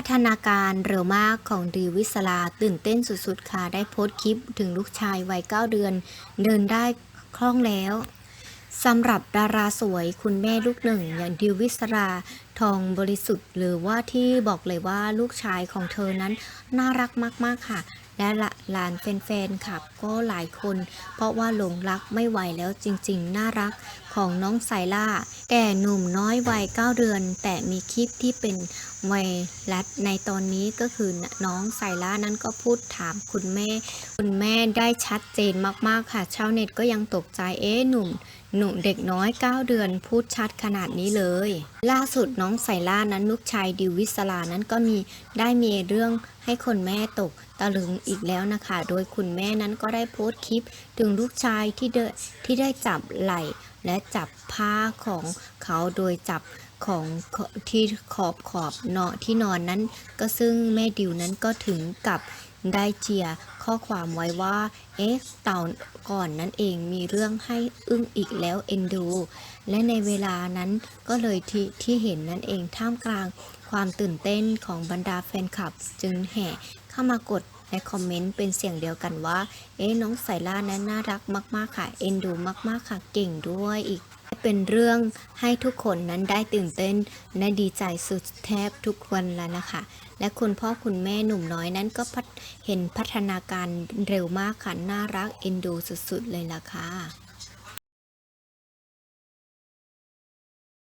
พัฒนาการเร็วมากของดิววิศลาตื่นเต้นสุดๆค่ะ ได้โพสต์คลิปถึงลูกชายวัย 9 เดือน เดินได้คล่องแล้วสำหรับดาราสวยคุณแม่ลูกหนึ่ง อย่างดิววิศราทองบริสุทธิ์หรือว่าที่บอกเลยว่าลูกชายของเธอนั้นน่ารักมากๆค่ะ และละลานแฟนๆค่ะก็หลายคน เพราะว่าหลงรักไม่ไหวแล้วจริงๆ น่ารักของน้องไซล่า แก่หนุ่มน้อยวัย 9 เดือน แต่มีคลิปที่เป็นไวรัสในตอนนี้ก็คือน้องไซล่านั้นก็พูดถามคุณแม่ คุณแม่ได้ชัดเจนมากๆค่ะ ชาวเน็ตก็ยังตกใจเอ๊ะหนุ่ม หนุ่มเด็กน้อย 9 เดือน พูดชัดขนาดนี้เลย ล่าสุดน้องไซล่านั้นลูกชายดิววิศลานั้นก็มีได้มีเรื่องให้คนแม่ตกตะลึงอีกแล้วนะคะ โดยคุณแม่นั้นก็ได้โพสต์คลิป ถึงลูกชายที่เดที่ได้จับไหล่ และจับผ้าของเขาโดยจับของที่ขอบขอบเนาะที่นอนนั้น ก็ซึ่งแม่ดิวนั้นก็ถึงกับได้เจียข้อความไว้ว่า เอ๊ะเต่าก่อนนั้นเองมีเรื่องให้อึ้งอีกแล้วเอ็นดู และในเวลานั้นก็เลยที่ที่เห็นนั่นเองท่ามกลางความตื่นเต้นของบรรดาแฟนคลับ จึงแห่ เข้ามากดในคอมเมนต์เป็นเสียงเดียวกันว่า เอ๊ะน้องไซล่านั้นน่ารักมากๆค่ะเอ็นดูมากๆค่ะเก่งด้วยอีก เป็นเรื่องให้ทุกคนนั้นได้ตื่นเต้นและดีใจสุดแทบทุกวันแล้วนะคะและคุณพ่อคุณแม่หนุ่มน้อยนั้นก็พัฒเห็นพัฒนาการเร็วมากค่ะน่ารักเอ็นดูสุดๆเลยล่ะค่ะ